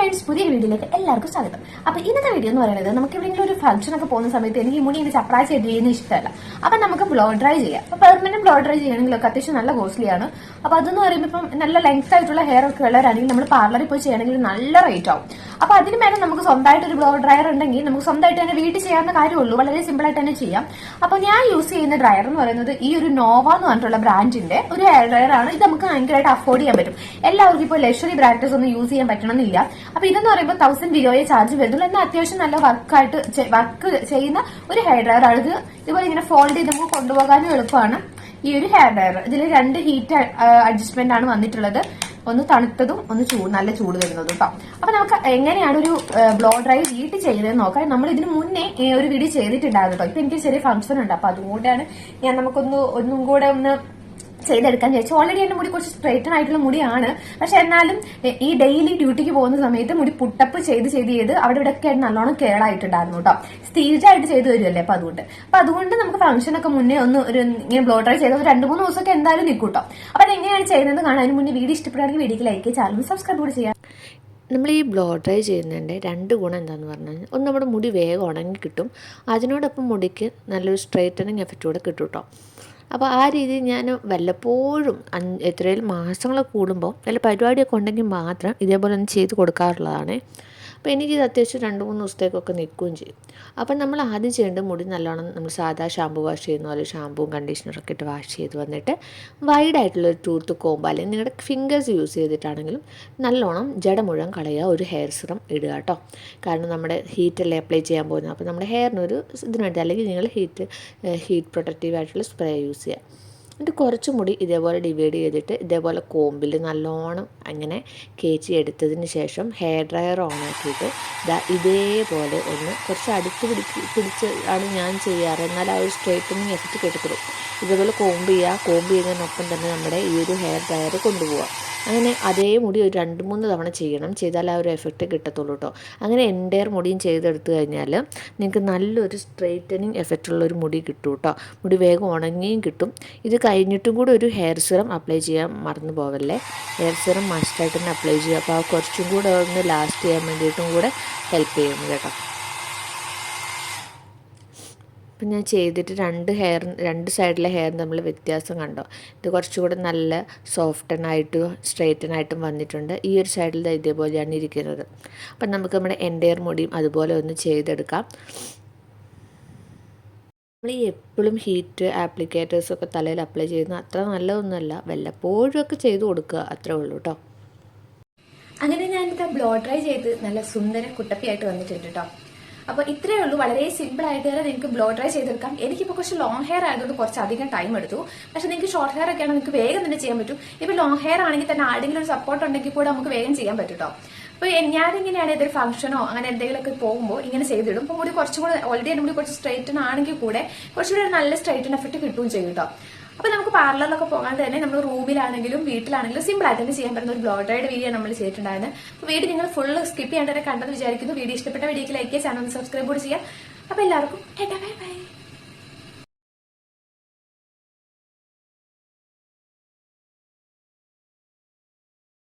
Friends പുതിയ വീഡിയോയിലേക്ക് എല്ലാവർക്കും സ്വാഗതം. അപ്പൊ ഇന്നത്തെ വീഡിയോ എന്ന് പറയുന്നത് നമുക്ക് എവിടെയെങ്കിലും ഒരു ഫംഗ്ഷൻ ഒക്കെ പോകുന്ന സമയത്ത് എനിക്ക് ഈ മുടി ഇങ്ങനെ ചപ്രാച്ച് ചെയ്യുന്ന ഇഷ്ടമല്ല. അപ്പൊ നമുക്ക് ബ്ലോ ഡ്രൈ ചെയ്യാം. അപ്പൊ പെർമനന്റ് ബ്ലോ ഡ്രൈ ചെയ്യണമെങ്കിലൊക്കെ അത്യാവശ്യം നല്ല കോസ്റ്റ്ലിയാണ് അപ്പൊ അതെന്ന് പറയുമ്പോൾ ഇപ്പം നല്ല ലെങ്ത് ആയിട്ടുള്ള ഹെയർ ഒക്കെ ഉള്ളവരാണെങ്കിൽ നമ്മൾ പാർലറിൽ പോയി ചെയ്യണമെങ്കിൽ നല്ല റേറ്റ് ആവും. അപ്പൊ അതിന് മേലെ നമുക്ക് സ്വന്തമായിട്ട് ഒരു ബ്ലോ ഡ്രയർ ഉണ്ടെങ്കിൽ നമുക്ക് സ്വന്തമായിട്ട് തന്നെ വീട്ടിൽ ചെയ്യാവുന്ന കാര്യമുള്ളൂ. വളരെ സിമ്പിൾ ആയിട്ട് തന്നെ ചെയ്യാം. അപ്പൊ ഞാൻ യൂസ് ചെയ്യുന്ന ഡ്രയർ എന്ന് പറയുന്നത് ഈ ഒരു നോവ എന്ന് പറഞ്ഞിട്ടുള്ള ബ്രാൻഡിന്റെ ഒരു ഹെയർ ഡ്രയർ ആണ്. ഇത് നമുക്ക് ഭയങ്കരമായിട്ട് അഫോർഡ് ചെയ്യാൻ പറ്റും. എല്ലാവർക്കും ഇപ്പോൾ ലക്ഷറി ബ്രാൻഡസ് ഒന്നും യൂസ് ചെയ്യാൻ പറ്റണമെന്നില്ല. അപ്പൊ ഇതെന്ന് പറയുമ്പോൾ തൗസൻഡ് ബിലോയെ ചാർജ് വരുന്നുള്ളൂ. എന്നാൽ അത്യാവശ്യം നല്ല വർക്കായിട്ട് വർക്ക് ചെയ്യുന്ന ഒരു ഹെയർ ഡ്രയർ ആണ്. ഇത് ഇതുപോലെ ഇങ്ങനെ ഫോൾഡ് ചെയ്ത് നമുക്ക് കൊണ്ടുപോകാനും എളുപ്പമാണ് ഈ ഒരു ഹെയർ ഡ്രയർ ഇതിൽ രണ്ട് ഹീറ്റ് അഡ്ജസ്റ്റ്മെന്റ് ആണ് വന്നിട്ടുള്ളത്. ഒന്ന് തണുത്തതും ഒന്ന് ചൂട് നല്ല ചൂട് വരുന്നതും കേട്ടോ അപ്പൊ നമുക്ക് എങ്ങനെയാണ് ഒരു ബ്ലോ ഡ്രൈ വീട്ടിൽ ചെയ്യുന്നത് നോക്കാം. നമ്മൾ ഇതിന് മുന്നേ ഒരു വീഡിയോ ചെയ്തിട്ടുണ്ടായിരുന്നു കേട്ടോ ഇപ്പൊ എനിക്ക് ചെറിയ ഫംഗ്ഷൻ ഉണ്ട്. അപ്പൊ അതുകൊണ്ടാണ് ഞാൻ നമുക്കൊന്ന് ഒന്നും കൂടെ ഒന്ന് ചെയ്തെടുക്കാൻ ചോദിച്ചു ഓൾറെഡി എന്റെ മുടി കുറച്ച് സ്ട്രൈറ്റൻ ആയിട്ടുള്ള മുടിയാണ്. പക്ഷെ എന്നാലും ഈ ഡെയിലി ഡ്യൂട്ടിക്ക് പോകുന്ന സമയത്ത് മുടി പുട്ടപ്പ് ചെയ്ത് ചെയ്ത് ചെയ്ത് അവിടെ ഇവിടെ ഒക്കെ നല്ലോണം കേളായിട്ടുണ്ടായിരുന്നു കേട്ടോ സ്റ്റീജായിട്ട് ചെയ്തു വരുമല്ലേ അപ്പൊ അതുകൊണ്ട്. അപ്പൊ അതുകൊണ്ട് നമുക്ക് ഫംഗ്ഷൻ ഒക്കെ മുന്നേ ഒന്ന് ഒരു ഇങ്ങനെ ബ്ലോ ഡ്രൈ ചെയ്ത് ഒരു രണ്ട് മൂന്ന് ദിവസമൊക്കെ എന്തായാലും നിൽക്കും കേട്ടോ അപ്പൊ അതെങ്ങനെയാണ് ചെയ്യുന്നത് കാണാൻ മുന്നേ വീഡിയോ ഇഷ്ടപ്പെടുകയാണെങ്കിൽ വീഡിയോക്ക് ലൈക്ക് ചാനൽ സബ്സ്ക്രൈബ് കൂടി ചെയ്യാം നമ്മൾ ഈ ബ്ലോ ഡ്രൈ ചെയ്യുന്നതിന്റെ രണ്ട് ഗുണം എന്താണെന്ന് പറഞ്ഞു കഴിഞ്ഞാൽ ഒന്ന് നമ്മുടെ മുടി വേഗം ഉണങ്ങി കിട്ടും. അതിനോടൊപ്പം മുടിക്ക് നല്ലൊരു സ്ട്രൈറ്റനിങ് എഫക്റ്റ് കൂടെ കിട്ടും കേട്ടോ അപ്പോൾ ആ രീതിയിൽ ഞാൻ വല്ലപ്പോഴും എത്രയും മാസങ്ങൾ കൂടുമ്പോൾ വല്ല പരിപാടിയൊക്കെ ഉണ്ടെങ്കിൽ മാത്രം ഇതേപോലെ ഒന്ന് ചെയ്ത് കൊടുക്കാറുള്ളതാണ്. അപ്പോൾ എനിക്കിത് അത്യാവശ്യം രണ്ട് മൂന്ന് ദിവസത്തേക്കൊക്കെ നിൽക്കുകയും ചെയ്യും. അപ്പം നമ്മൾ ആദ്യം ചെയ്യേണ്ടത് മുടി നല്ലോണം നമ്മൾ സാധാ ഷാമ്പു വാഷ് ചെയ്യുന്ന പോലെ ഷാമ്പുവും കണ്ടീഷണറൊക്കെ ഇട്ട് വാഷ് ചെയ്ത് വന്നിട്ട് വൈഡായിട്ടുള്ള ഒരു ടൂത്ത് കോമ്പ് അല്ലെങ്കിൽ നിങ്ങളുടെ ഫിംഗേഴ്സ് യൂസ് ചെയ്തിട്ടാണെങ്കിലും നല്ലോണം ജട മുഴുവൻ കളയുക ഒരു ഹെയർ സിറം ഇടുക കേട്ടോ. കാരണം നമ്മുടെ ഹീറ്റല്ലേ അപ്ലൈ ചെയ്യാൻ പോകുന്നത്. അപ്പോൾ നമ്മുടെ ഹെയറിനൊരു ഒരു ഇതിന് വേണ്ടി അല്ലെങ്കിൽ നിങ്ങൾ ഹീറ്റ് ഹീറ്റ് പ്രൊട്ടക്റ്റീവ് ആയിട്ടുള്ള സ്പ്രേ യൂസ് ചെയ്യുക. എന്നിട്ട് കുറച്ച് മുടി ഇതേപോലെ ഡിവൈഡ് ചെയ്തിട്ട് ഇതേപോലെ കോമ്പിൽ നല്ലോണം അങ്ങനെ കേച്ചി എടുത്തതിന് ശേഷം ഹെയർ ഡ്രയർ ഓൺ ആക്കിയിട്ട് ഇതാ ഇതേപോലെ ഒന്ന് കുറച്ച് അടുത്ത് പിടിച്ച് പിടിച്ച് ആണ് ഞാൻ ചെയ്യാറ്. എന്നാൽ ആ ഒരു സ്ട്രൈറ്റനിങ് എഫക്റ്റ് കിട്ടത്തുള്ളൂ ഇതേപോലെ കോമ്പ് ചെയ്യുക കോമ്പ് ചെയ്യുന്നതിനൊപ്പം തന്നെ നമ്മുടെ ഈ ഒരു ഹെയർ ഡ്രയർ കൊണ്ടുപോവുക അങ്ങനെ അതേ മുടി ഒരു രണ്ട് മൂന്ന് തവണ ചെയ്യണം. ചെയ്താൽ ആ ഒരു എഫക്റ്റ് കിട്ടത്തുള്ളൂ കേട്ടോ അങ്ങനെ എന്റെയർ മുടിയും ചെയ്തെടുത്തു കഴിഞ്ഞാൽ നിങ്ങൾക്ക് നല്ലൊരു സ്ട്രൈറ്റനിങ് എഫക്റ്റ് ഉള്ള ഒരു മുടി കിട്ടും കേട്ടോ മുടി വേഗം ഉണങ്ങിയും കിട്ടും. ഇത് കഴിഞ്ഞിട്ടും കൂടി ഒരു ഹെയർ സിറം അപ്ലൈ ചെയ്യാൻ മറന്നു പോവല്ലേ? ഹെയർ സിറം മസ്റ്റായിട്ട് തന്നെ അപ്ലൈ ചെയ്യുക. അപ്പോൾ ആ കുറച്ചും കൂടെ ഒന്ന് ലാസ്റ്റ് ചെയ്യാൻ വേണ്ടിയിട്ടും കൂടെ ഹെൽപ്പ് ചെയ്യുന്നു കേട്ടോ. അപ്പം ഞാൻ ചെയ്തിട്ട് രണ്ട് ഹെയർ രണ്ട് സൈഡിലെ ഹെയർ തമ്മിൽ വ്യത്യാസം കണ്ടോ? ഇത് കുറച്ചുകൂടെ നല്ല സോഫ്റ്റനായിട്ടും സ്ട്രെയിറ്റൻ ആയിട്ടും വന്നിട്ടുണ്ട്. ഈ ഒരു സൈഡിൽ ഇതേപോലെയാണ് ഇരിക്കുന്നത്. അപ്പം നമുക്ക് നമ്മുടെ എൻഡയർ മുടിയും അതുപോലെ ഒന്ന് ചെയ്തെടുക്കാം. നമ്മൾ ഈ എപ്പോഴും ഹീറ്റ് ആപ്ലിക്കേറ്റേഴ്സൊക്കെ തലയിൽ അപ്ലൈ ചെയ്യുന്ന അത്ര നല്ലതൊന്നുമല്ല. വല്ലപ്പോഴും ഒക്കെ ചെയ്ത് കൊടുക്കുക അത്രേ ഉള്ളൂ കേട്ടോ അങ്ങനെ ഞാൻ ഇത് ബ്ലോ ഡ്രൈ ചെയ്ത് നല്ല സുന്ദര കുട്ടപ്പിയായിട്ട് വന്നിട്ടുണ്ട് കേട്ടോ അപ്പോൾ ഇത്രയേ ഉള്ളൂ. വളരെ സിമ്പിൾ ആയിട്ട് തന്നെ നിങ്ങൾക്ക് ബ്ലോ ഡ്രൈ ചെയ്തെടുക്കാം. എനിക്കിപ്പോ കുറച്ച് ലോങ് ഹെയർ ആയതുകൊണ്ട് കുറച്ച് അധികം ടൈം എടുത്തു. പക്ഷെ നിങ്ങൾക്ക് ഷോർട്ട് ഹെയർ ഒക്കെ ആണെങ്കിൽ നിങ്ങൾക്ക് വേഗം തന്നെ ചെയ്യാൻ പറ്റും. ഇപ്പൊ ലോങ് ഹെയർ ആണെങ്കിൽ തന്നെ ആരെങ്കിലും ഒരു സപ്പോർട്ട് ഉണ്ടെങ്കിൽ കൂടെ നമുക്ക് വേഗം ചെയ്യാൻ പറ്റും കേട്ടോ അപ്പൊ ഞാനിങ്ങനെയാണ് ഏതൊരു ഫംഗ്ഷനോ അങ്ങനെ എന്തെങ്കിലുമൊക്കെ പോകുമ്പോൾ ഇങ്ങനെ ചെയ്തിടും. അപ്പൊ മുടി കുറച്ചും കൂടെ ഓൾറെഡി എന്റെ മുടി കുറച്ച് സ്ട്രൈറ്റൺ ആണെങ്കിൽ കൂടെ കുറച്ചുകൂടി ഒരു നല്ല സ്ട്രൈറ്റൻ എഫക്ട് കിട്ടുകയും ചെയ്യും കേട്ടോ. അപ്പൊ നമുക്ക് പാർലറിലൊക്കെ പോകാണ്ട് തന്നെ നമ്മൾ റൂമിലാണെങ്കിലും വീട്ടിലാണെങ്കിലും സിമ്പിൾ ആയിട്ട് തന്നെ ചെയ്യാൻ പറ്റുന്ന ഒരു ബ്ലോ വീഡിയോ നമ്മൾ ചെയ്തിട്ടുണ്ടായിരുന്നു. അപ്പൊ വീഡിയോ നിങ്ങൾ ഫുൾ സ്കിപ്പ് ചെയ്യാണ്ട് കണ്ടെന്ന് വിചാരിക്കുന്നു. വീഡിയോ ഇഷ്ടപ്പെട്ട വീഡിയോക്ക് ലൈക്ക് ചെയ്യുക ചാനൽ സബ്സ്ക്രൈബ് കൂടി ചെയ്യാം അപ്പൊ എല്ലാവർക്കും ബൈ ബൈ